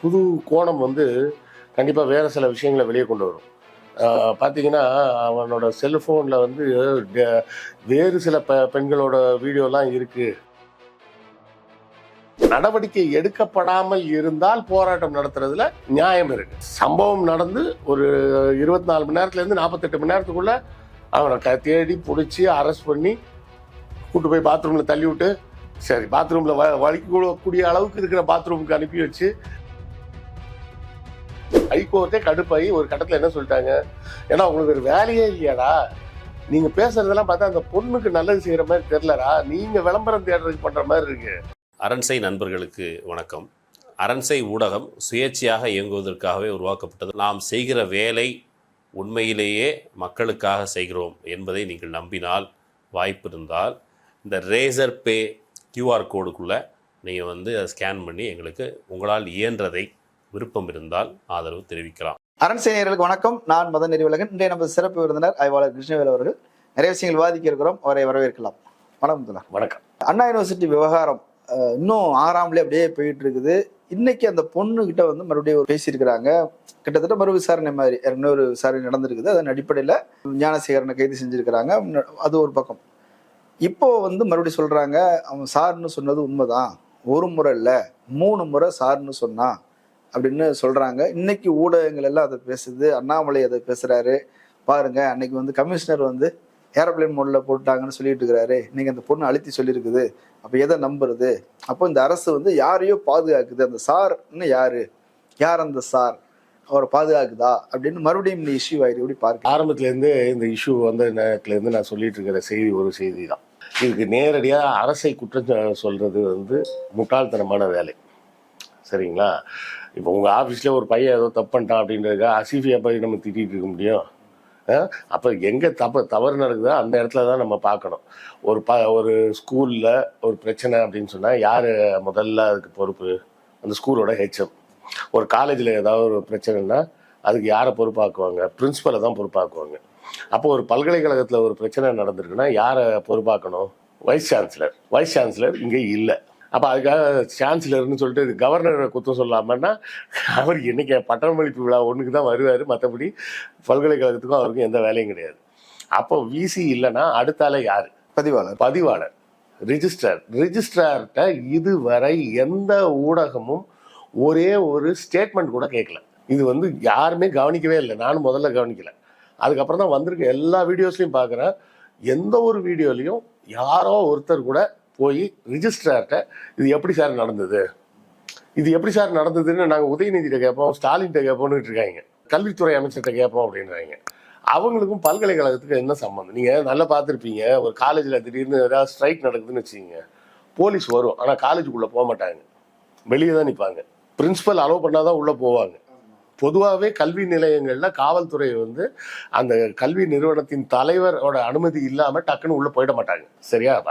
புது கோணம் வந்து கண்டிப்பாக வேறு சில விஷயங்களை வெளியே கொண்டு வரும். பார்த்தீங்கன்னா அவனோட செல்ஃபோனில் வந்து வேறு சில ப பெண்களோட வீடியோலாம் இருக்குது நடவடிக்கை எடுக்கப்படாமல் இருந்தால் போராட்டம் நடத்துறதுல நியாயம் இருக்கு. சம்பவம் நடந்து ஒரு இருபத்தி நாலு மணி நேரத்துலேருந்து நாற்பத்தெட்டு மணி நேரத்துக்குள்ள அவனை க- தேடி பிடிச்சி அரெஸ்ட் பண்ணி கூட்டு போய் பாத்ரூமில் தள்ளி விட்டு சரி பாத்ரூமில் வ வலிக்கக்கூடிய அளவுக்கு இருக்கிற பாத்ரூமுக்கு அனுப்பி வச்சு ஹைகோர்ட்டே கடுப்பாகி ஒரு கட்டத்தில் என்ன சொல்லிட்டாங்க? ஏன்னா உங்களுக்கு ஒரு வேலையே இல்லையாடா. நீங்க பேசுறதெல்லாம் பார்த்தா அந்த பொண்ணுக்கு நல்லது செய்யற மாதிரி தெரிலரா நீங்க விளம்பரம் தேடுறதுக்கு பண்ணுற மாதிரி இருக்கு. அரண்சை நண்பர்களுக்கு வணக்கம். அரண்சை ஊடகம் சுயேட்சையாக இயங்குவதற்காகவே உருவாக்கப்பட்டது. நாம் செய்கிற வேலை உண்மையிலேயே மக்களுக்காக செய்கிறோம் என்பதை நீங்கள் நம்பினால் வாய்ப்பு இருந்தால் இந்த ரேசர் பே கியூஆர் கோடுக்குள்ளே நீங்கள் வந்து அதை ஸ்கேன் பண்ணி எங்களுக்கு உங்களால் இயன்றதை விருப்பம் இருந்தால் ஆதரவு தெரிவிக்கலாம். அரண்சேனியர்களுக்கு வணக்கம். நான் மதன் நெறிவலகன் இன்றைய நமது சிறப்பு விருந்தினர் ஆய்வாளர் கிருஷ்ணவேல் அவர்கள். நிறைய விஷயங்கள் விவாதிக்க இருக்கிறோம். அவரை வரவேற்கலாம். வணக்கம் வணக்கம். அண்ணா யூனிவர்சிட்டி விவகாரம் இன்னும் ஆறாம்லே அப்படியே போயிட்டு இருக்குது இன்னைக்கு அந்த பொண்ணு கிட்ட வந்து மறுபடியும் பேசியிருக்கிறாங்க. கிட்டத்தட்ட மறு விசாரணை மாதிரி ஏற்கனவே ஒரு விசாரணை நடந்திருக்குது. அதன் அடிப்படையில் ஞானசேகரனை கைது செஞ்சிருக்கிறாங்க. அது ஒரு பக்கம். இப்போ வந்து மறுபடியும் சொல்றாங்க அவன் சார்னு சொன்னது உண்மைதான். ஒரு முறை இல்லை மூணு முறை சார்னு சொன்னான். அப்படின்னு சொல்றாங்க. இன்னைக்கு ஊடகங்கள் எல்லாம் அதை பேசுது. அண்ணாமலை அதை பேசுறாரு. பாருங்க அன்னைக்கு வந்து கமிஷனர் வந்து ஏரோப்ளேன் மோட்ல போட்டாங்கன்னு சொல்லிட்டு இருக்கிறாரு. இன்னைக்கு அந்த பொண்ணு அழுத்தி சொல்லியிருக்குது. அப்ப எதை நம்புறது? அப்போ இந்த அரசு வந்து யாரையோ பாதுகாக்குது. அந்த சார்னு யாரு? யார் அந்த சார்? அவரை பாதுகாக்குதா? அப்படின்னு மறுபடியும் இந்த இஷ்யூ ஆயிடு எப்படி பார்க்க ஆரம்பத்துல இருந்து இந்த இஷ்யூ வந்த நேரத்துலேருந்து நான் சொல்லிட்டு இருக்கிற செய்தி ஒரு செய்தி தான் இதுக்கு நேரடியா அரசை குற்றம் சொல்றது வந்து முட்டாள்தனமான வேலை. சரிங்களா? இப்போ உங்கள் ஆஃபீஸில் ஒரு பையன் ஏதோ தப்பு பண்ணிட்டான் அப்படின்றதுக்காக அசிஃபியை போய் நம்ம திட்டிகிட்டு இருக்க முடியும். அப்போ எங்கே தப்பு தவறு நடக்குதோ அந்த இடத்துல தான் நம்ம பார்க்கணும். ஒரு ப ஒரு ஸ்கூலில் ஒரு பிரச்சனை அப்படின்னு சொன்னால் யார் முதல்ல அதுக்கு பொறுப்பு? அந்த ஸ்கூலோட ஹெச்எம் ஒரு காலேஜில் ஏதாவது ஒரு பிரச்சனைனா அதுக்கு யாரை பொறுப்பாக்குவாங்க? பிரின்சிபலை தான் பொறுப்பாக்குவாங்க. அப்போ ஒரு பல்கலைக்கழகத்தில் ஒரு பிரச்சனை நடந்திருக்குன்னா யாரை பொறுப்பாக்கணும்? வைஸ் சான்சலர் வைஸ் சான்சலர் இங்கே இல்லை. அப்போ அதுக்காக சான்சலர்னு சொல்லிட்டு கவர்னரை குத்தம் சொல்லாமன்னா அவர் என்னைக்கு பட்டமளிப்பு விழா ஒன்றுக்கு தான் வருவார். மற்றபடி பல்கலைக்கழகத்துக்கும் அவருக்கும் எந்த வேலையும் கிடையாது. அப்போ விசி இல்லைன்னா அடுத்தால யார்? பதிவாளர். பதிவாளர். ரிஜிஸ்டர் ரிஜிஸ்ட்ரார்கிட்ட இதுவரை எந்த ஊடகமும் ஒரே ஒரு ஸ்டேட்மெண்ட் கூட கேட்கல. இது வந்து யாருமே கவனிக்கவே இல்லை. நானும் முதல்ல கவனிக்கல. அதுக்கப்புறம் தான் வந்திருக்க. எல்லா வீடியோஸ்லையும் பார்க்குறேன். எந்த ஒரு வீடியோலையும் யாரோ ஒருத்தர் கூட போய் ரிஜிஸ்ட்ரார்கிட்ட இது எப்படி சார் நடந்தது? இது எப்படி சார் நடந்ததுன்னு நாங்கள் உதயநிதியிட்ட கேட்போம் ஸ்டாலின்கிட்ட கேட்போம்னு இருக்காங்க. கல்வித்துறை அமைச்சர்கிட்ட கேட்போம் அப்படின்றாங்க. அவங்களுக்கும் பல்கலைக்கழகத்துக்கு என்ன சம்மந்தம் நீங்கள் நல்லா பார்த்துருப்பீங்க ஒரு காலேஜில் திடீர்னு ஏதாவது ஸ்ட்ரைக் நடக்குதுன்னு வச்சுக்கோங்க. போலீஸ் வரும் ஆனால் காலேஜுக்குள்ளே போக மாட்டாங்க. வெளியே தான் நிற்பாங்க பிரின்ஸிபல் அலோவ் பண்ணால் தான் உள்ளே போவாங்க. பொதுவாகவே கல்வி நிலையங்களில் காவல்துறை வந்து அந்த கல்வி நிறுவனத்தின் தலைவரோட அனுமதி இல்லாமல் டக்குன்னு உள்ளே போயிட மாட்டாங்க. சரியா?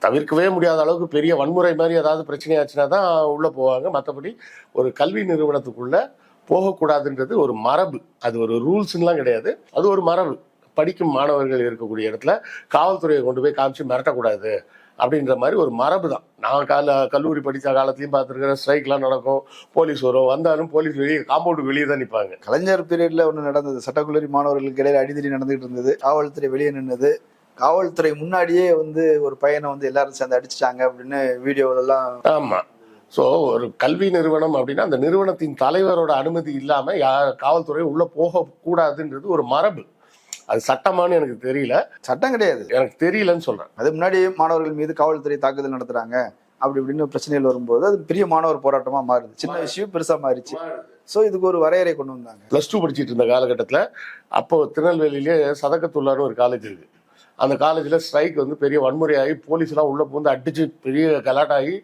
தவிர்க்கவே முடியாத அளவுக்கு பெரிய வன்முறை மாதிரி ஏதாவது பிரச்சனையாச்சுன்னா தான் உள்ளே போவாங்க. மற்றபடி ஒரு கல்வி நிறுவனத்துக்குள்ளே போகக்கூடாதுன்றது ஒரு மரபு. அது ஒரு ரூல்ஸ்லாம் கிடையாது. அது ஒரு மரபு. படிக்கும் மாணவர்கள் இருக்கக்கூடிய இடத்துல காவல்துறையை கொண்டு போய் காமிச்சு மிரட்டக்கூடாது. அப்படின்ற மாதிரி ஒரு மரபு தான். நான் கால கல்லூரி படித்த காலத்துலையும் பார்த்துருக்கிறேன் ஸ்ட்ரைக்லாம் நடக்கும். போலீஸ் வரும். வந்தாலும் போலீஸ் வெளியே காம்பவுண்டுக்கு வெளியே தான் நிற்பாங்க கலைஞர் பீரியட்ல ஒன்று நடந்தது. சட்டக்கல்லூரி மாணவர்களுக்கு இடையில அடிதடி நடந்துகிட்டு இருந்தது. காவல்துறை வெளியே நின்னது. காவல்துறை முன்னாடியே வந்து ஒரு பையனை வந்து எல்லாரும் சேர்ந்து அடிச்சிட்டாங்க அப்படின்னு வீடியோல எல்லாம் ஆமாம் ஸோ ஒரு கல்வி நிறுவனம் அப்படின்னா அந்த நிறுவனத்தின் தலைவரோட அனுமதி இல்லாமல் யார் காவல்துறை உள்ளே போகக்கூடாதுன்றது ஒரு மரபு. அது சட்டமான்னு எனக்கு தெரியல. சட்டம் கிடையாது. எனக்கு தெரியலன்னு சொல்கிறேன் அது முன்னாடி மாணவர்கள் மீது காவல்துறை தாக்குதல் நடத்துறாங்க. அப்படி இப்படின்னு பிரச்சனைகள் வரும்போது அது பெரிய மாணவர் போராட்டமா மாறுது. சின்ன விஷயம் பெருசா மாறிச்சு. சோ இதுக்கு ஒரு வரையறை கொண்டு வந்தாங்க. ப்ளஸ் டூ படிச்சிட்டு இருந்த காலகட்டத்தில் அப்போ திருநெல்வேலியிலே சதக்கத்துள்ளார்னு ஒரு காலேஜ் இருக்கு. அந்த காலேஜில் ஸ்ட்ரைக் வந்து பெரிய வன்முறையாகி போலீஸ்லாம் உள்ளே புகுந்து அடிச்சு பெரிய கலாட்டாகி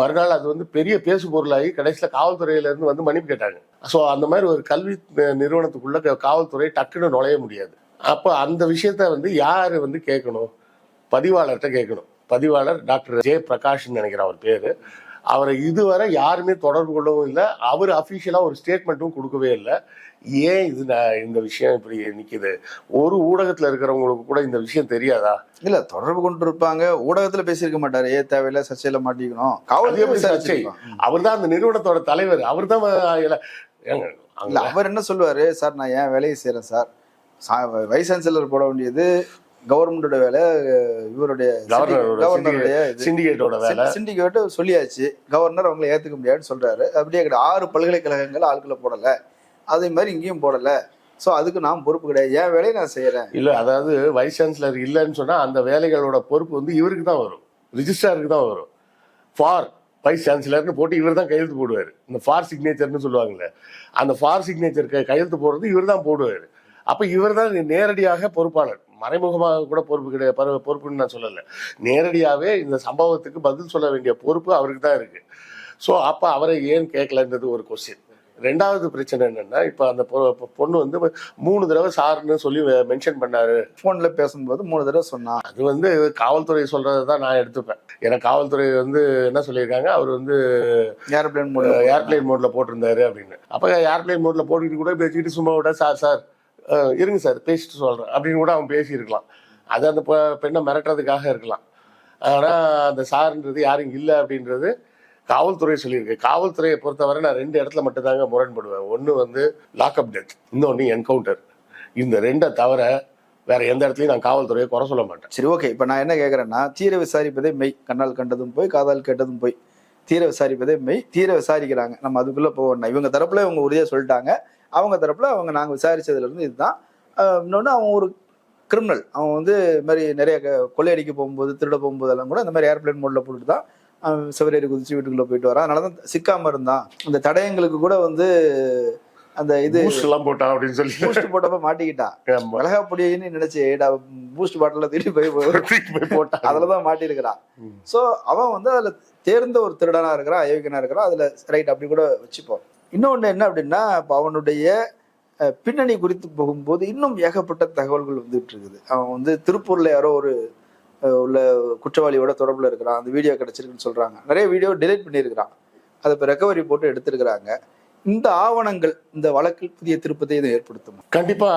மறுநாள் அது வந்து பெரிய பேசு பொருளாகி கடைசியில் காவல்துறையிலேருந்து வந்து மன்னிப்பு கேட்டாங்க. ஸோ அந்த மாதிரி ஒரு கல்வி நிறுவனத்துக்குள்ள காவல்துறை டக்குன்னு நுழைய முடியாது. அப்போ அந்த விஷயத்த வந்து யார் வந்து கேட்கணும்? பதிவாளர்கிட்ட கேட்கணும். பதிவாளர் டாக்டர் ஜெய பிரகாஷ்னு நினைக்கிறேன் அவர் பேர். அவரை இதுவரை யாருமே தொடர்பு கொள்ளவும் இல்லை. அவர் அஃபிஷியலாக ஒரு ஸ்டேட்மெண்ட்டும் கொடுக்கவே இல்லை. ஏன் இது இந்த விஷயம் இப்படி நிக்குது? ஒரு ஊடகத்துல இருக்கிறவங்களுக்கு கூட இந்த விஷயம் தெரியாதா? இல்ல தொடர்பு கொண்டு இருப்பாங்க ஊடகத்துல பேசியிருக்க மாட்டாரு. ஏ தேவையில்ல சர்ச்சையில மாட்டிக்கணும். காவல் சர்ச்சை? அவர் தான் அந்த நிறுவனத்தோட தலைவர். அவர் தான் அவர் என்ன சொல்லுவாரு? சார் நான் ஏன் வேலையை செய்யறேன் சார்? வைஸ் சான்சலர் போட வேண்டியது கவர்மெண்டோட வேலை இவருடைய கவர்னருடைய சிண்டிகேட்டோட வேலை. சிண்டிகேட் சொல்லியாச்சு. கவர்னர் அவங்களை ஏத்துக்க முடியாதுன்னு சொல்றாரு. அப்படியே கிடையாது ஆறு பல்கலைக்கழகங்கள் ஆட்களை போடல. அதே மாதிரி இங்கேயும் போடல. சோ அதுக்கு நான் பொறுப்பு கிடையாது. என் வேலையை நான் செய்யறேன். இல்ல அதாவது வைஸ் சான்சலர் இல்லைன்னு சொன்னா அந்த வேலைகளோட பொறுப்பு வந்து இவருக்கு தான் வரும். ரிஜிஸ்ட்ராருக்கு தான் வரும். ஃபார் வைஸ் சான்சலர்னு போட்டு இவர் தான் கையெழுத்து போடுவார். இந்த ஃபார் சிக்னேச்சர்னு சொல்லுவாங்கல்ல. அந்த ஃபார் சிக்னேச்சர் கையெழுத்து போடுறது இவர் தான் போடுவார். அப்ப இவர் தான் நேரடியாக பொறுப்பாளர். மறைமுகமாக கூட பொறுப்பு கிடையாது. பொறுப்புன்னு நான் சொல்லலை. நேரடியாகவே இந்த சம்பவத்துக்கு பதில் சொல்ல வேண்டிய பொறுப்பு அவருக்கு தான் இருக்கு. ஸோ அப்போ அவரை ஏன் கேட்கலன்றது ஒரு கொஸ்டின் ரெண்டாவது பிரச்சனை என்னன்னா இப்போ அந்த பொண்ணு வந்து மூணு தடவை சார்னு சொல்லி மென்ஷன் பண்ணாரு. போன்ல பேசும்போது மூணு தடவை சொன்னான் அது வந்து காவல்துறை சொல்றதை தான் நான் எடுத்துப்பேன். ஏன்னா காவல்துறை வந்து என்ன சொல்லியிருக்காங்க? அவர் வந்து ஏரோப்ளேன் மூலம் ஏர்பிளைன் மோட்ல போட்டிருந்தாரு. அப்படின்னு. அப்போ ஏர்பிளைன் மோட்ல போட்டுக்கிட்டு கூட பேசிக்கிட்டு சும்மா விட சார் சார் இருங்க சார் பேசிட்டு சொல்கிறேன் அப்படின்னு கூட அவன் பேசியிருக்கலாம். அது அந்த பெண்ணை மிரட்டுறதுக்காக இருக்கலாம். ஆனால் அந்த சார்ன்றது யாரும் இல்லை அப்படின்றது காவல்துறை சொல்லியிருக்கு. காவல்துறையை பொறுத்தவரை நான் ரெண்டு இடத்துல மட்டும்தாங்க முரண்படுவேன். ஒன்று வந்து லாக்அப் டெத் இன்னொன்று என்கவுண்டர் இந்த ரெண்டை தவிர வேற எந்த இடத்துலையும் நான் காவல்துறையை குறை சொல்ல மாட்டேன். சரி ஓகே இப்போ நான் என்ன கேட்குறேன்னா தீர விசாரிப்பதே மெய். கண்ணால் கண்டதும் போய் காதால் கேட்டதும் போய். தீர விசாரிப்பதே மெய். தீர விசாரிக்கிறாங்க. நம்ம அதுக்குள்ளே போவோம்னா இவங்க தரப்புல இவங்க உறுதியாக சொல்லிட்டாங்க. அவங்க தரப்புல அவங்க நாங்கள் விசாரிச்சதுல இருந்து இதுதான். இன்னொன்னு அவன் ஒரு கிரிமினல் அவன் வந்து இது மாதிரி நிறைய கொள்ளையடிக்க போகும்போது திருட போகும்போதெல்லாம் கூட இந்த மாதிரி ஏர்பிளைன் மோட்ல போட்டுட்டு தான் அவன் சிவரேறி குதிச்சு வீட்டுக்குள்ள போயிட்டு வரான். அதனால தான் சிக்காம இருந்தான். அந்த தடயங்களுக்கு கூட வந்து அந்த இது எல்லாம் போட்டான் அப்படின்னு சொல்லி. பூஸ்ட் போட்டப்ப மாட்டிக்கிட்டான். மிளகா பொடின்னு நினைச்சு பூஸ்ட் பாட்டில திருப்பி போய் போய் போட்டான். அதுலதான் மாட்டியிருக்கிறான் சோ அவன் வந்து அதுல தேர்ந்த ஒரு திருடனா இருக்கிறான் அயோக்கியனா இருக்கிறான். அதுல ரைட் அப்படி கூட வச்சுப்போம். இன்னொன்று என்ன அப்படின்னா இப்போ அவனுடைய பின்னணி குறித்து போகும்போது இன்னும் ஏகப்பட்ட தகவல்கள் வந்துட்டு இருக்குது. அவன் வந்து திருப்பூர்ல யாரோ ஒரு உள்ள குற்றவாளியோட தொடர்புல இருக்கிறான். அந்த வீடியோ கிடைச்சிருக்குன்னு சொல்றாங்க. நிறைய வீடியோ டிலீட் பண்ணியிருக்கிறான். அதை இப்போ ரெக்கவரி போட்டு எடுத்திருக்கிறாங்க. இந்த ஆவணங்கள் இந்த வழக்கில் புதிய திருப்பத்தை இதை ஏற்படுத்தும்? கண்டிப்பா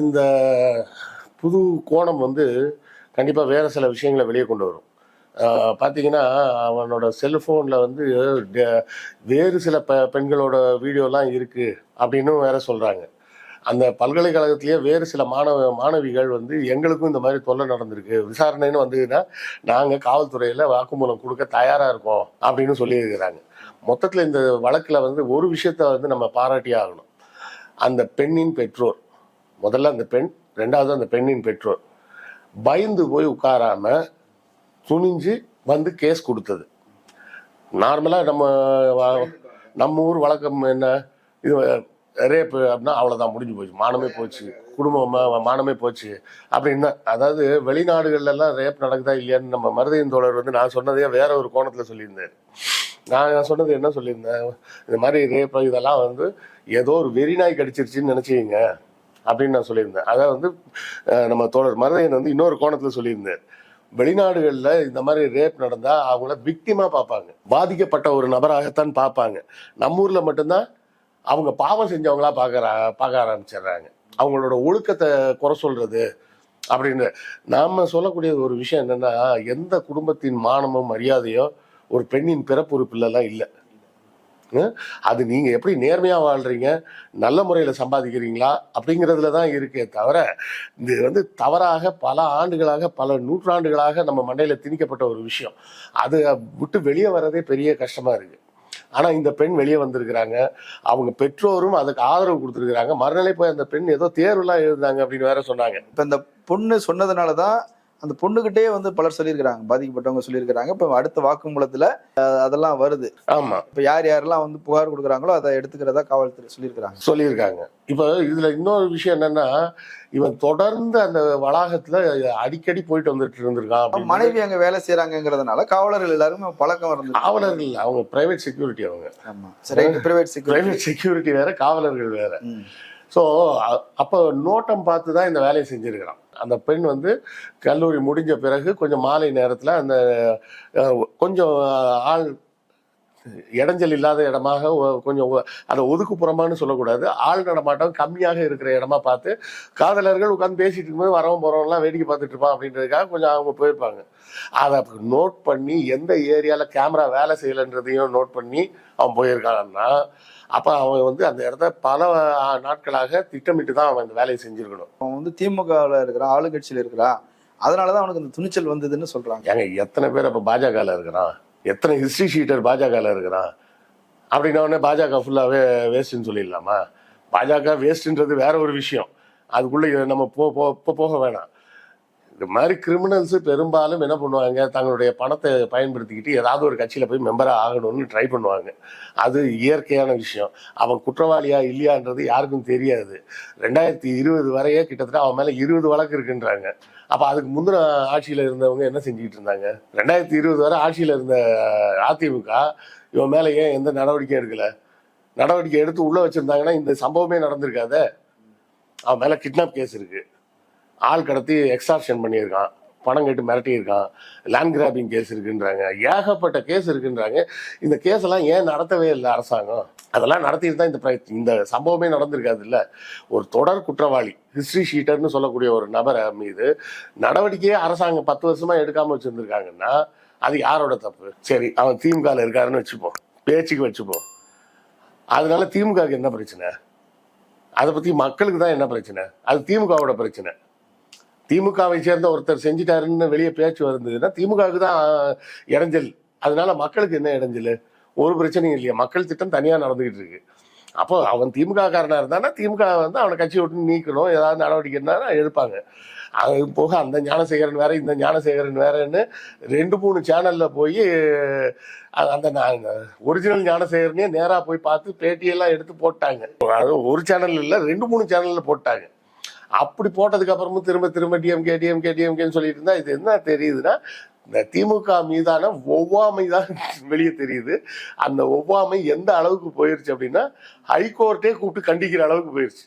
இந்த புது கோணம் வந்து கண்டிப்பா வேற சில விஷயங்களை வெளியே கொண்டு வரும். பார்த்தீங்கன்னா அவனோட செல்ஃபோனில் வந்து வேறு சில ப பெண்களோட வீடியோலாம் இருக்குது அப்படின்னு வேற சொல்கிறாங்க அந்த பல்கலைக்கழகத்திலேயே வேறு சில மாணவ மாணவிகள் வந்து எங்களுக்கும் இந்த மாதிரி தொல்லை நடந்திருக்கு. விசாரணைன்னு வந்ததுன்னா நாங்கள் காவல்துறையில் வாக்குமூலம் கொடுக்க தயாராக இருக்கோம் அப்படின்னு சொல்லியிருக்கிறாங்க. மொத்தத்தில் இந்த வழக்கில் வந்து ஒரு விஷயத்த வந்து நம்ம பாராட்டி ஆகணும். அந்த பெண்ணின் பெற்றோர் முதல்ல அந்த பெண் ரெண்டாவது அந்த பெண்ணின் பெற்றோர் பயந்து போய் உட்காராமல் துணிஞ்சு வந்து கேஸ் கொடுத்தது. நார்மலாக நம்ம நம்ம ஊர் வழக்கம் என்ன? இது ரேப்பு அப்படின்னா அவ்வளோதான் முடிஞ்சு போச்சு. மானமே போச்சு. குடும்பம் மா- மானமே போச்சு. அப்படின்னா அதாவது வெளிநாடுகள்லாம் ரேப் நடக்குதா இல்லையான்னு நம்ம மருதையின் தோழர் வந்து நான் சொன்னதே வேற ஒரு கோணத்தில் சொல்லியிருந்தார். நான் சொன்னது என்ன சொல்லியிருந்தேன்? இந்த மாதிரி ரேப் இதெல்லாம் வந்து ஏதோ ஒரு வெறிநாய் கடிச்சிருச்சுன்னு நினச்சிங்க அப்படின்னு நான் சொல்லியிருந்தேன். அதான் வந்து நம்ம தோழர் மருதையன் வந்து இன்னொரு கோணத்தில் சொல்லியிருந்தேன் வெளிநாடுகளில் இந்த மாதிரி ரேப் நடந்தால் அவங்கள விக்டிமாக பார்ப்பாங்க. பாதிக்கப்பட்ட ஒரு நபராகத்தான் பார்ப்பாங்க. நம்ம ஊரில் மட்டும்தான் அவங்க பாவம் செஞ்சவங்களா பார்க்குற பார்க்க ஆரம்பிச்சிடுறாங்க. அவங்களோட ஒழுக்கத்தை குறை சொல்கிறது அப்படின்னு நாம் சொல்லக்கூடிய ஒரு விஷயம் என்னென்னா எந்த குடும்பத்தின் மானமும் மரியாதையோ ஒரு பெண்ணின் பிறப்புறுப்பிலலாம் இல்லை. அது நீங்க எப்படி நேர்மையா வாழ்றீங்க? நல்ல முறையில சம்பாதிக்கிறீங்களா? அப்படிங்கிறதுல தான் இருக்கே தவிர இது வந்து தவறாக பல ஆண்டுகளாக பல நூற்றாண்டுகளாக நம்ம மண்டையில திணிக்கப்பட்ட ஒரு விஷயம். அது விட்டு வெளியே வர்றதே பெரிய கஷ்டமா இருக்கு. ஆனா இந்த பெண் வெளியே வந்திருக்கிறாங்க. அவங்க பெற்றோரும் அதுக்கு ஆதரவு கொடுத்துருக்காங்க மறுநிலை போய் அந்த பெண் ஏதோ தேர்வுலாம் எழுதுனாங்க அப்படின்னு வேற சொன்னாங்க. இப்ப இந்த பொண்ணு சொன்னதுனால தான் அந்த பொண்ணுகிட்டே வந்து பலர் சொல்லியிருக்கிறாங்க பாதிக்கப்பட்டவங்க சொல்லியிருக்கிறாங்க. இப்ப அடுத்த வாக்குமூலத்துல அதெல்லாம் வருது. ஆமா. இப்ப யார் யாரெல்லாம் வந்து புகார் கொடுக்குறாங்களோ அதை எடுத்துக்கிறதா காவல்துறை சொல்லியிருக்கிறாங்க. சொல்லியிருக்காங்க. இப்போ இதுல இன்னொரு விஷயம் என்னன்னா இவன் தொடர்ந்து அந்த வளாகத்துல அடிக்கடி போயிட்டு வந்துட்டு இருந்திருக்கான். மனைவி அங்க வேலை செய்யறாங்கிறதுனால காவலர்கள் எல்லாருமே பழக்கம் இருந்தது காவலர்கள் அவங்க பிரைவேட் செக்யூரிட்டி அவங்க. ஆமா. சரி பிரைவேட் செக்யூரிட்டி பிரைவேட் செக்யூரிட்டி வேற காவலர்கள் வேற. ஸோ அப்போ நோட்டம் பார்த்து தான் இந்த வேலையை செஞ்சிருக்கிறான். அந்த பெண் வந்து கல்லூரி முடிஞ்ச பிறகு கொஞ்சம் மாலை நேரத்தில் அந்த கொஞ்சம் ஆள் இடைஞ்சல் இல்லாத இடமாக கொஞ்சம் அதை ஒதுக்குப்புறமான்னு சொல்லக்கூடாது. ஆள் நடமாட்டம் கம்மியாக இருக்கிற இடமா பார்த்து காதலர்கள் உட்காந்து பேசிட்டு இருக்கும்போது வரவன் போகிறவங்களாம் வேடிக்கை பார்த்துட்டு இருப்பான் அப்படின்றதுக்காக கொஞ்சம் அவங்க போயிருப்பாங்க. அதை நோட் பண்ணி எந்த ஏரியாவில் கேமரா வேலை செய்யலைன்றதையும் நோட் பண்ணி அவன் போயிருக்கான்னா அப்போ அவன் வந்து அந்த இடத்த பல நாட்களாக திட்டமிட்டு தான் அவன் இந்த வேலையை செஞ்சிருக்கணும். அவன் வந்து திமுகவில் இருக்கிறான் ஆளுங்கட்சியில் இருக்கிறான். அதனாலதான் அவனுக்கு இந்த துணிச்சல் வந்ததுன்னு சொல்றாங்க. ஏங்க எத்தனை பேர் அப்போ பாஜகவில் இருக்கிறான்? எத்தனை ஹிஸ்ட்ரி ஷீட்டர் பாஜகவில் இருக்கிறான்? அப்படின்னா உடனே பாஜக ஃபுல்லாகவே வேஸ்ட்டுன்னு சொல்லிடலாமா? பாஜக வேஸ்ட்டுன்றது வேற ஒரு விஷயம். அதுக்குள்ளே நம்ம போ போக வேணாம். இந்த மாதிரி கிரிமினல்ஸ் பெரும்பாலும் என்ன பண்ணுவாங்க? தங்களுடைய பணத்தை பயன்படுத்திக்கிட்டு ஏதாவது ஒரு கட்சியில் போய் மெம்பராக ஆகணும்னு ட்ரை பண்ணுவாங்க. அது இயற்கையான விஷயம். அவன் குற்றவாளியா இல்லையான்றது யாருக்கும் தெரியாது. ரெண்டாயிரத்தி இருபது வரையே கிட்டத்தட்ட அவன் மேலே இருபது வழக்கு இருக்குன்றாங்க. அப்போ அதுக்கு முந்தின ஆட்சியில் இருந்தவங்க என்ன செஞ்சுக்கிட்டு இருந்தாங்க? ரெண்டாயிரத்தி இருபது வரை ஆட்சியில் இருந்த அதிமுக இவன் மேலே ஏன் எந்த நடவடிக்கையும் எடுக்கலை? நடவடிக்கை எடுத்து உள்ளே வச்சுருந்தாங்கன்னா இந்த சம்பவமே நடந்திருக்காத? அவன் மேலே கிட்னாப் கேஸ் இருக்குது ஆள் கடத்தி எக்ஸ்டார்ஷன் பண்ணியிருக்கான். பணம் கேட்டு மிரட்டியிருக்கான். லேண்ட் கிராபிங் கேஸ் இருக்குன்றாங்க. ஏகப்பட்ட கேஸ் இருக்குன்றாங்க. இந்த கேஸ் எல்லாம் ஏன் நடத்தவே இல்லை அரசாங்கம்? அதெல்லாம் நடத்திட்டு தான் இந்த இந்த சம்பவமே நடந்திருக்காது இல்லை ஒரு தொடர் குற்றவாளி ஹிஸ்ட்ரி ஷீட்டர்னு சொல்லக்கூடிய ஒரு நபரை மீது நடவடிக்கையே அரசாங்கம் பத்து வருஷமா எடுக்காம வச்சிருந்திருக்காங்கன்னா அது யாரோட தப்பு? சரி அவன் திமுகவில் இருக்காருன்னு வச்சுப்போம். பேச்சுக்கு வச்சுப்போம். அதனால திமுகவுக்கு என்ன பிரச்சனை? அதை பத்தி மக்களுக்கு தான் என்ன பிரச்சனை? அது திமுகவோட பிரச்சனை. திமுகவை சேர்ந்த ஒருத்தர் செஞ்சிட்டாருன்னு வெளியே பேச்சு வந்ததுன்னா திமுகவுக்கு தான் இடைஞ்சல். அதனால மக்களுக்கு என்ன இடைஞ்சல்? ஒரு பிரச்சனையும் இல்லையா. மக்கள் திட்டம் தனியாக நடந்துகிட்டு இருக்கு. அப்போ அவன் திமுக காரனா இருந்தானா திமுக வந்து அவனை கட்சி விட்டு நீக்கணும். ஏதாவது நடவடிக்கை இருந்தாலும் எடுப்பாங்க. அது போக அந்த ஞானசேகரன் வேற இந்த ஞானசேகரன் வேறன்னு ரெண்டு மூணு சேனல்ல போய் அந்த ஒரிஜினல் ஞானசேகரனே நேராக போய் பார்த்து பேட்டியெல்லாம் எடுத்து போட்டாங்க. அது ஒரு சேனல் இல்லை ரெண்டு மூணு சேனல்ல போட்டாங்க. அப்படி போட்டதுக்கு அப்புறமும் திரும்ப திரும்ப டிஎம்கே டிஎம்கே டிஎம்கேன்னு சொல்லிட்டு இருந்தா இது என்ன தெரியுதுன்னா இந்த திமுக மீதான ஒவ்வாமை தான் வெளியே தெரியுது. அந்த ஒவ்வாமை எந்த அளவுக்கு போயிருச்சு அப்படின்னா ஹைகோர்ட்டே கூப்பிட்டு கண்டிக்கிற அளவுக்கு போயிருச்சு.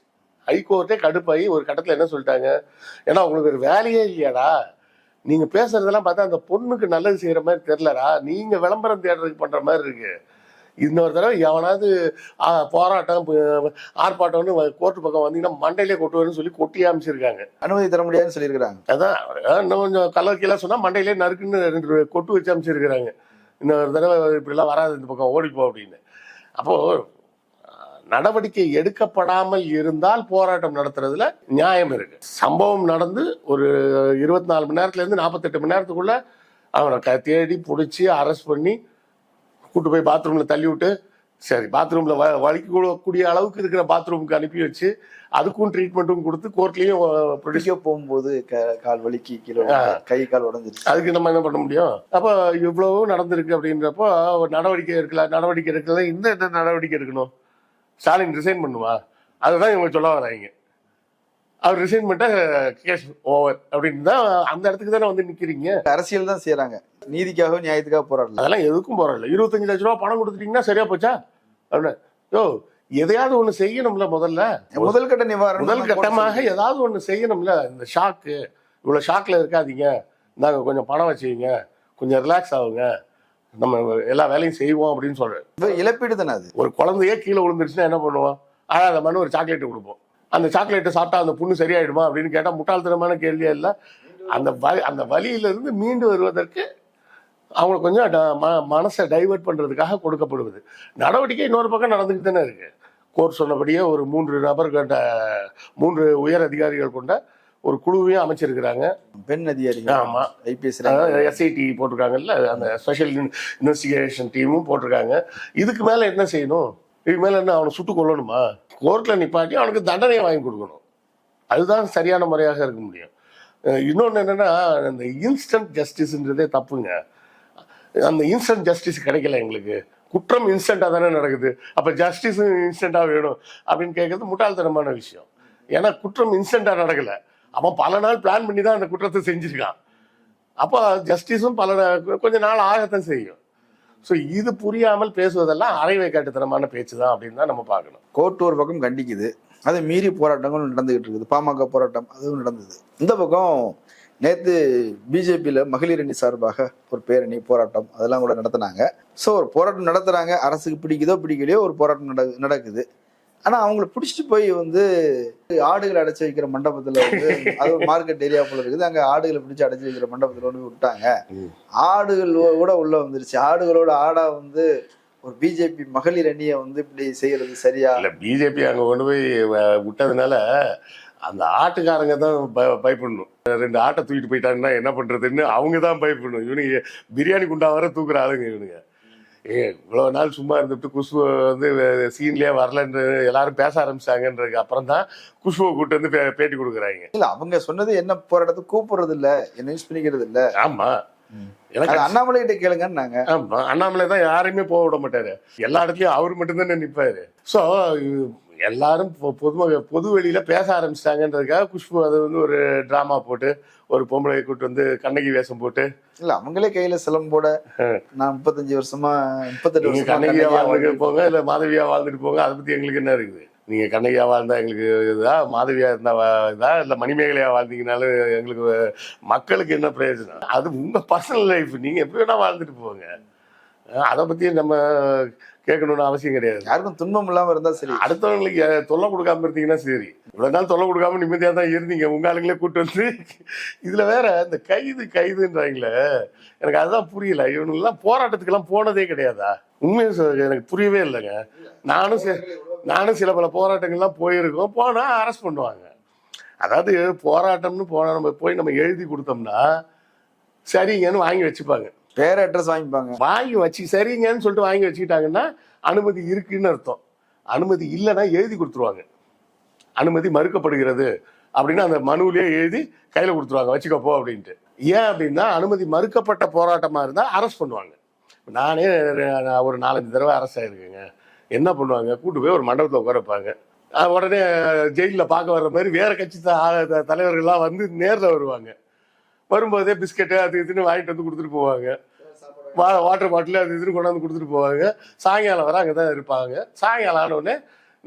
ஹைகோர்ட்டே கடுப்பாகி ஒரு கட்டத்தில் என்ன சொல்லிட்டாங்க? ஏன்னா உங்களுக்கு ஒரு வேலையே இல்லையாடா. நீங்கள் பேசுறதெல்லாம் பார்த்தா அந்த பொண்ணுக்கு நல்லது செய்கிற மாதிரி தெரிலடா நீங்கள் விளம்பரம் தேடுறதுக்கு பண்ணுற மாதிரி இருக்குது இன்னொரு தடவை எவனாவது போராட்டம் ஆர்ப்பாட்டம்னு கோர்ட்டு பக்கம் வந்தீங்கன்னா மண்டையிலே கொட்டுவேன்னு சொல்லி கொட்டி அமைச்சிருக்காங்க அனுமதி தர முடியாதுன்னு சொல்லியிருக்கிறாங்க. அதான் இன்னும் கொஞ்சம் கலர்க்கெல்லாம் சொன்னா மண்டையிலே நறுக்குன்னு ரெண்டு கொட்டு வச்சு அமைச்சிருக்கிறாங்க இன்னொரு தடவை இப்படிலாம் வராது இந்த பக்கம் ஓடிப்போ அப்படின்னு. அப்போ அஹ், நடவடிக்கை எடுக்கப்படாமல் இருந்தால் போராட்டம் நடத்துறதுல நியாயம் இருக்கு. சம்பவம் நடந்து ஒரு இருபத்தி நாலு மணி நேரத்துல இருந்து நாற்பத்தெட்டு மணி நேரத்துக்குள்ள அவனை தேடி பிடிச்சி அரெஸ்ட் பண்ணி கூட்டு போய் பாத்ரூம்ல தள்ளி விட்டு சரி பாத்ரூம்ல வ வலிக்கக்கூடிய அளவுக்கு இருக்கிற பாத்ரூமுக்கு அனுப்பி வச்சு அதுக்கும் ட்ரீட்மெண்ட்டும் கொடுத்து கோர்ட்லயும் ப்ரொடியூஸ் பிடிக்க போகும்போது க- கால் வலிக்கு கீழே கை கால் உடஞ்சிருச்சு. அதுக்கு நம்ம என்ன பண்ண முடியும்? அப்போ இவ்வளவு நடந்திருக்கு அப்படின்றப்போ நடவடிக்கை எடுக்கல நடவடிக்கை எடுக்கல இந்த என்ன நடவடிக்கை எடுக்கணும். ஸ்டாலின் ரிசைன் பண்ணுமா? அதுதான் இவங்க சொல்ல வராங்க. அவர் ரிசைன் பண்ணிட்டா கேஸ் ஓவர் அப்படின்னு தான் அந்த இடத்துக்கு தானே வந்து நிக்கிறீங்க? அரசியல் தான் செய்யறாங்க நீதிக்காக நியாயத்துக்காக போராடல. அதெல்லாம் எதுக்கும் போறல இருபத்தஞ்சு லட்ச ரூபா பணம் கொடுத்துட்டீங்கன்னா சரியா போச்சா? அப்படின்னு. யோ எதையாவது ஒண்ணு செய்யணும்ல முதல்ல. முதல் கட்ட நிவாரணம் முதல் கட்டமாக ஏதாவது ஒண்ணு செய்யணும்ல. இந்த ஷாக்கு இவ்வளவு ஷாக்ல இருக்காதீங்க. நாங்க கொஞ்சம் பணம் வச்சுக்கீங்க. கொஞ்சம் ரிலாக்ஸ் ஆகுங்க. நம்ம எல்லா வேலையும் செய்வோம் அப்படின்னு சொல்றேன். இழப்பீடு தானே அது? ஒரு குழந்தையே கீழே விழுந்துருச்சுன்னா என்ன பண்ணுவோம்? அதான் மனு ஒரு சாக்லேட் கொடுப்போம். அந்த சாக்லேட்டை சாப்பிட்டா அந்த புண்ணு சரியாயிடுமா அப்படின்னு கேட்டா முட்டாள்தனமான கேள்வியே இல்லை. அந்த வலி அந்த வலியில இருந்து மீண்டு வருவதற்கு அவங்க கொஞ்சம் ம- மனசை டைவர்ட் பண்றதுக்காக கொடுக்கப்படுவது. நடவடிக்கை இன்னொரு பக்கம் நடந்துக்கிட்டு தானே இருக்கு. கோர்ட் சொன்னபடியே ஒரு மூன்று நபர் கொண்ட மூன்று உயர் அதிகாரிகள் கொண்ட ஒரு குழுவையும் அமைச்சிருக்கிறாங்க. பெண் அதிகாரிகள் ஆமா. ஐபிஎஸ் எஸ்ஐடி போட்டிருக்காங்கல்ல அந்த ஸ்பெஷல் இன்வெஸ்டிகேஷன் டீமும் போட்டிருக்காங்க. இதுக்கு மேல என்ன செய்யணும்? இதுக்கு மேலே என்ன அவனை சுட்டு கொல்லணுமா? கோர்ட்டில் நிப்பாட்டி அவனுக்கு தண்டனையை வாங்கி கொடுக்கணும். அதுதான் சரியான முறையாக இருக்க முடியும். இன்னொன்று என்னென்னா என்னன்னா அந்த இன்ஸ்டன்ட் ஜஸ்டிஸ்ன்றதே தப்புங்க. அந்த இன்ஸ்டன்ட் ஜஸ்டிஸ் கிடைக்கல எங்களுக்கு. குற்றம் இன்ஸ்டண்ட்டாக தானே நடக்குது. அப்போ ஜஸ்டிஸும் இன்ஸ்டண்ட்டாக வேணும் அப்படின்னு கேட்கறது முட்டாள்தனமான விஷயம். ஏன்னா குற்றம் இன்ஸ்டண்ட்டாக நடக்கலை. அவன் பல நாள் பிளான் பண்ணி தான் அந்த குற்றத்தை செஞ்சிருக்கான். அப்போ ஜஸ்டிஸும் பல கொஞ்சம் நாள் ஆகத்தான் செய்யும். ஸோ இது புரியாமல் பேசுவதெல்லாம் அரைவை காட்டுத்தனமான பேச்சு தான் அப்படின்னு தான் நம்ம பார்க்கணும். கோர்ட் ஒரு பக்கம் கண்டிக்குது. அதை மீறி போராட்டங்களும் நடந்துகிட்டு இருக்குது. பாமக போராட்டம் அதுவும் நடந்தது. இந்த பக்கம் நேற்று பிஜேபியில் மகளிர் அணி சார்பாக ஒரு பேரணி போராட்டம் அதெல்லாம் கூட நடத்துனாங்க. ஸோ ஒரு போராட்டம் நடத்துகிறாங்க அரசுக்கு பிடிக்குதோ பிடிக்கலையோ ஒரு போராட்டம் நட நடக்குது. ஆனா அவங்கள பிடிச்சிட்டு போய் வந்து ஆடுகளை அடைச்சு வைக்கிற மண்டபத்துல வந்து அது ஒரு மார்க்கெட் ஏரியா போல இருக்குது. அங்க ஆடுகளை பிடிச்சு அடைச்சு வைக்கிற மண்டபத்துல கொண்டு விட்டாங்க. ம். ஆடுகள் கூட உள்ள வந்துருச்சு. ஆடுகளோட ஆடா வந்து ஒரு பிஜேபி மகளிர் அணியை வந்து இப்படி செய்யறது சரியா? இல்ல பிஜேபி அங்க கொண்டு போய் விட்டதுனால அந்த ஆட்டுக்காரங்க தான் ப- பயப்படணும். ரெண்டு ஆட்டை தூக்கிட்டு போயிட்டாங்கன்னா என்ன பண்றதுன்னு அவங்க தான் பயப்படணும். இவனுங்க பிரியாணி குண்டா வர தூக்குற ஆளுங்க இவனுங்க. ஏ இவ்வளவு நாள் சும்மா இருந்துட்டு குஷ்பு வந்து சீன்லயே வரலன்னு எல்லாரும் பேச ஆரம்பிச்சாங்கன்றதுக்கு அப்புறம் தான் குஷ்புவை கூட்டு வந்து பேட்டி கொடுக்குறாங்க. இல்ல அவங்க சொன்னது என்ன போராட்டத்துக்கு கூப்பிடுறது இல்ல என்ன யூஸ் பண்ணிக்கிறது இல்ல. ஆமா. எனக்கு அண்ணாமலை கிட்ட கேளுங்கன்னாங்க. ஆமா அண்ணாமலை தான் யாரையுமே போக விட மாட்டாரு. எல்லா இடத்துலயும் அவர் மட்டும்தானே நிப்பாரு. ஸோ எல்லாரும் பொ- பொதுமக பொது வெளியில பேச ஆரம்பிச்சிட்டாங்கன்றதுக்காக குஷ்பு அது வந்து ஒரு டிராமா போட்டு ஒரு பொம்பளை கூட்டு வந்து கண்ணகி வேஷம் போட்டு. இல்ல அவங்களே கையில சிலம்போட நான் முப்பத்தஞ்சு வருஷமா முப்பத்தெட்டு வருஷமா கண்ணகியா வாழ்ந்துட்டு போங்க இல்ல மாதவியா வாழ்ந்துட்டு போங்க அதை பத்தி எங்களுக்கு என்ன இருக்குது? நீங்க கண்ணகியா வாழ்ந்தா எங்களுக்கு இதா மாதவியா இருந்தா இதா இல்ல மணிமேகலையா வாழ்ந்தீங்கனாலும் எங்களுக்கு மக்களுக்கு என்ன பிரயோஜனம்? அது உங்க பர்சனல் லைஃப் நீங்க எப்படி வேணா வாழ்ந்துட்டு போங்க. அதை பத்தி நம்ம கேட்கணும்னு அவசியம் கிடையாது. யாருக்கும் துன்பம் இல்லாம இருந்தா சரி. அடுத்தவங்களுக்கு தொல்லை கொடுக்காம இருந்தீங்கன்னா சரி. இவ்வளவு நாள் தொல்லை கொடுக்காம நிம்மதியா தான் இருந்தீங்க. உங்க ஆளுங்களே கூட்டு வந்து இதுல வேற இந்த கைது கைதுன்றாங்களே எனக்கு அதுதான் புரியல. இவனுங்கெல்லாம் போராட்டத்துக்கெல்லாம் போனதே கிடையாதா? உண்மையை எனக்கு புரியவே இல்லைங்க. நானும் நானும் சில பல போராட்டங்கள்லாம் போயிருக்கோம். போனா அரெஸ்ட் பண்ணுவாங்க. அதாவது போராட்டம்னு போனா நம்ம போய் நம்ம எழுதி கொடுத்தோம்னா சரிங்கன்னு வாங்கி வச்சுப்பாங்க. பேர் அட்ரஸ் வாங்கிப்பாங்க. வாங்கி வச்சு சரிங்கன்னு சொல்லிட்டு வாங்கி வச்சுக்கிட்டாங்கன்னா அனுமதி இருக்குன்னு அர்த்தம். அனுமதி இல்லைன்னா எழுதி கொடுத்துருவாங்க. அனுமதி மறுக்கப்படுகிறது அப்படின்னு அந்த மனுவிலேயே எழுதி கையில் கொடுத்துருவாங்க. வச்சுக்கோ போ அப்படின்ட்டு. ஏன் அப்படின்னா அனுமதி மறுக்கப்பட்ட போராட்டமாக இருந்தால் அரெஸ்ட் பண்ணுவாங்க. நானே ஒரு நாலஞ்சு தடவை அரெஸ்ட் ஆகிருக்கேங்க என்ன பண்ணுவாங்க? கூட்டு போய் ஒரு மண்டபத்தில் உட்கார வைப்பாங்க. உடனே ஜெயிலில் பார்க்க வர்ற மாதிரி வேற கட்சி த- தலைவர்கள்லாம் வந்து நேரில் வருவாங்க. வரும்போதே பிஸ்கெட்டு அது இதுன்னு வாங்கிட்டு வந்து கொடுத்துட்டு போவாங்க. வா வாட்டர் பாட்டில் அது இதுன்னு கொண்டாந்து கொடுத்துட்டு போவாங்க. சாயங்காலம் வர அங்கே தான் இருப்பாங்க. சாயங்காலம் ஆன உடனே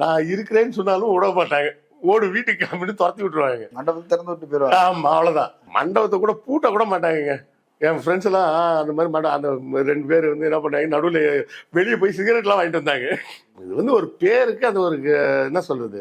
நான் இருக்கிறேன்னு சொன்னாலும் விட மாட்டாங்க. ஓடு வீட்டுக்கு கிளம்பிட்டு துரத்தி விட்டுருவாங்க. மண்டபத்தை திறந்து விட்டு போயிருவாங்க. ஆமா அவ்வளவுதான். மண்டபத்தை கூட பூட்ட கூட மாட்டாங்கங்க. என் ஃப்ரெண்ட்ஸ் எல்லாம் அந்த மாதிரி மண்ட அந்த ரெண்டு பேர் வந்து என்ன பண்ணாங்க நடுவில் வெளியே போய் சிகரெட்லாம் வாங்கிட்டு வந்தாங்க. இது வந்து ஒரு பேருக்கு அது ஒரு என்ன சொல்றது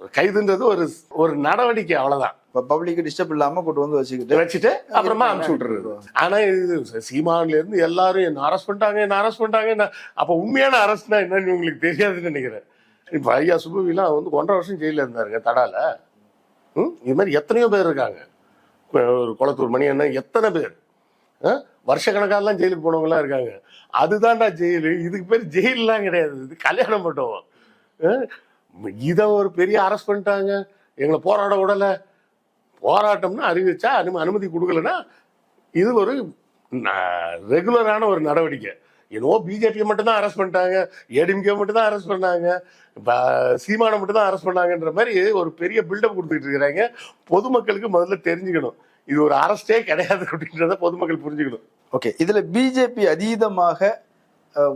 கைதுன்றது ஒரு ஒரு நடவடிக்கை அவ்வளவுதான். பப்ளிக் டிஸ்டர்ப் இல்லாம கூட்டு வந்து வச்சுக்கிட்டு வச்சுட்டு அப்புறமா அனுப்பிச்சு விட்டுறது. ஆனா இது சீமான்ல இருந்து எல்லாரும் என்ன அரெஸ்ட் பண்ணிட்டாங்க என்ன அரெஸ்ட் பண்ணிட்டாங்க என்ன? அப்ப உண்மையான அரெஸ்ட்னா என்னன்னு உங்களுக்கு தெரியாதுன்னு நினைக்கிறேன். இப்ப ஐயா சுபவிலாம் வந்து ஒன்றரை வருஷம் ஜெயில இருந்தாருங்க தடால. ம்? இது மாதிரி எத்தனையோ பேர் இருக்காங்க. ஒரு குளத்தூர் மணி என்ன எத்தனை பேர்? வருஷக்கணக்காலாம் ஜெயிலுக்கு போனவங்கலாம் இருக்காங்க. அதுதான்டா ஜெயிலு. இதுக்கு பேர் ஜெயிலெலாம் கிடையாது. இது கல்யாணம் மண்டபம் இதை ஒரு பெரிய அரெஸ்ட் பண்ணிட்டாங்க. எங்களை போராட விடலை போராட்டம்னு அறிவிச்சா அனுமதி அனுமதி கொடுக்கலன்னா இது ஒரு ரெகுலரான ஒரு நடவடிக்கை. என்னவோ பிஜேபியை மட்டும்தான் அரெஸ்ட் பண்ணிட்டாங்க. ஏடிஎம்கே மட்டும்தான் அரெஸ்ட் பண்ணாங்க. சீமானை மட்டும்தான் அரெஸ்ட் பண்ணாங்கன்ற மாதிரி ஒரு பெரிய பில்டப் கொடுத்துட்டு இருக்கிறாங்க. பொதுமக்களுக்கு முதல்ல தெரிஞ்சுக்கணும். இது ஒரு அரஸ்டே கிடையாது அப்படின்றத பொதுமக்கள் புரிஞ்சுக்கணும். ஓகே இதுல பிஜேபி அதீதமாக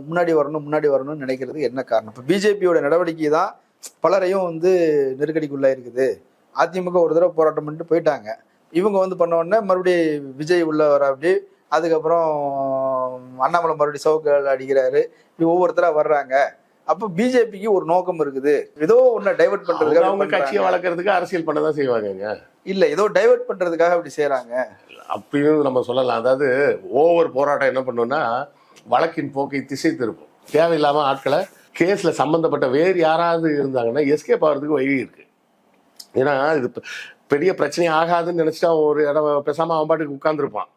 முன்னாடி வரணும் முன்னாடி வரணும்னு நினைக்கிறது என்ன காரணம்? இப்போ பிஜேபியோட நடவடிக்கை தான் பலரையும் வந்து நெருக்கடிக்குள்ளா இருக்குது. அதிமுக ஒரு தடவை போராட்டம் பண்ணிட்டு போயிட்டாங்க. இவங்க வந்து பண்ண உடனே மறுபடியும் விஜய் உள்ள வர அப்படி அதுக்கப்புறம் அண்ணாமலை மறுபடியும் சவுக்கு அடிக்கிறாரு. இப்படி ஒவ்வொருத்தரா வர்றாங்க. அப்ப பிஜேபிக்கு ஒரு நோக்கம் இருக்குது. ஏதோ ஒன்ன டைவர்ட் அவங்க பண்றதுக்காக அவங்க கட்சியை. வளர்க்கறதுக்கு அரசியல் பண்ண தான் செய்வாங்கங்க. இல்ல ஏதோ டைவர்ட் பண்றதுக்காக அப்படி செய்யறாங்க அப்படின்னு நம்ம சொல்லலாம். அதாவது ஓவர் போராட்டம் என்ன பண்ணுன்னா வழக்கின் போக்கை திசை திருப்பும். தேவையில்லாம ஆட்களை கேஸில் சம்மந்தப்பட்ட வேறு யாராவது இருந்தாங்கன்னா எஸ்கேப் ஆகிறதுக்கு வழி இருக்கு. ஏன்னா இது பெ- பெரிய பிரச்சனை ஆகாதுன்னு நினச்சிட்டு அவன் ஒரு இடம் பேசாமல் அவன் பாட்டுக்கு உட்காந்துருப்பான்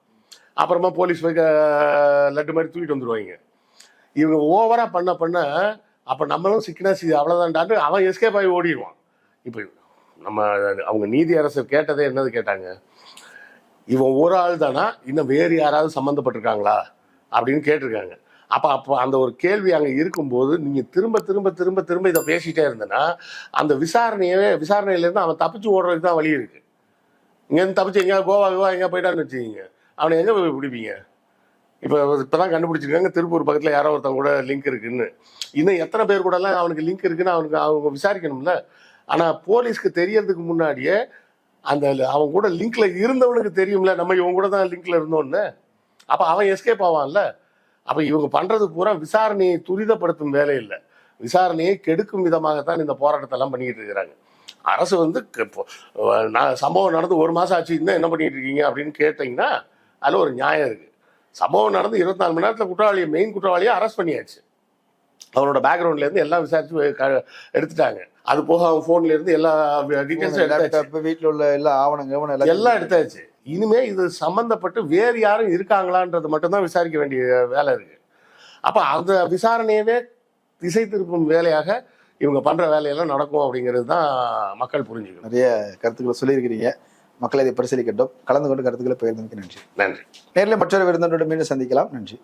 அப்புறமா போலீஸ் போய் லட்டு மாதிரி தூக்கிட்டு வந்துடுவாங்க இவங்க ஓவராக பண்ண பண்ண அப்போ நம்மளும் சிக்கினா சி அவ்வளவுதான்டான்னு அவன் எஸ்கேப் ஆகி ஓடிடுவான். இப்போ நம்ம அவங்க நீதி அரசர் கேட்டதே என்னது கேட்டாங்க? இவன் ஒரு ஆள் தானா இன்னும் வேறு யாராவது சம்மந்தப்பட்டிருக்காங்களா அப்படின்னு கேட்டிருக்காங்க. அப்போ அப்போ அந்த ஒரு கேள்வி அங்கே இருக்கும்போது நீங்கள் திரும்ப திரும்ப திரும்ப திரும்ப இதை பேசிட்டே இருந்தேன்னா அந்த விசாரணையவே விசாரணையிலேருந்து அவன் தப்பிச்சு ஓடுறதுக்கு தான் வழி இருக்கு. இங்கேருந்து தப்பிச்சு எங்கேயா கோவா கோவா எங்கேயா போயிட்டான்னு வச்சுக்கிங்க. அவனை எங்கே போய் பிடிப்பீங்க? இப்போ இப்போ தான் கண்டுபிடிச்சிருக்காங்க திருப்பூர் பக்கத்தில் யாரோ ஒருத்தவங்க கூட லிங்க் இருக்குன்னு. இன்னும் எத்தனை பேர் கூடலாம் அவனுக்கு லிங்க் இருக்குன்னு அவனுக்கு அவங்க விசாரிக்கணும்ல. ஆனால் போலீஸ்க்கு தெரியறதுக்கு முன்னாடியே அந்த அவன் கூட லிங்க்ல இருந்தவனுக்கு தெரியும்ல. நம்ம இவன் கூட தான் லிங்க்ல இருந்தோன்னு அப்போ அவன் எஸ்கேப் ஆவான்ல. அப்ப இவங்க பண்றது பூரா விசாரணையை துரிதப்படுத்தும் வேலை இல்லை. விசாரணையை கெடுக்கும் விதமாகத்தான் இந்த போராட்டத்தை எல்லாம் பண்ணிட்டு இருக்கிறாங்க. அரசு வந்து நான் சம்பவம் நடந்து ஒரு மாசம் ஆச்சு இன்னும் என்ன பண்ணிட்டு இருக்கீங்க அப்படின்னு கேட்டீங்கன்னா அதுல ஒரு நியாயம் இருக்கு. சம்பவம் நடந்து இருபத்தி நாலு மணி நேரத்துல குற்றவாளியை மெயின் குற்றவாளியை அரெஸ்ட் பண்ணியாச்சு. அவனோட பேக்ரவுண்ட்ல இருந்து எல்லாம் விசாரிச்சு எடுத்துட்டாங்க. அது போக அவன் போன்ல இருந்து எல்லா டீட்டெயில்ஸும் எடுத்தாச்சு. வீட்டுல உள்ள எல்லா ஆவணம் கவனம் எல்லாம் எடுத்தாச்சு. இனிமே இது சம்பந்தப்பட்டு வேறு யாரும் இருக்காங்களான்றது மட்டும்தான் விசாரிக்க வேண்டிய வேலை இருக்கு. அப்ப அந்த விசாரணையவே திசை திருப்பும் வேலையாக இவங்க பண்ற வேலையெல்லாம் நடக்கும் அப்படிங்கிறது தான் மக்கள் புரிஞ்சுக்கணும். நிறைய கருத்துக்களை சொல்லியிருக்கிறீங்க. மக்களை இதை பரிசீலிக்கட்டும். கலந்து கொண்டு கருத்துக்களை பகிர்ந்தமைக்கு நன்றி. நன்றி. நேரில் மற்றொரு விருந்தினரோட மீண்டும் சந்திக்கலாம். நன்றி.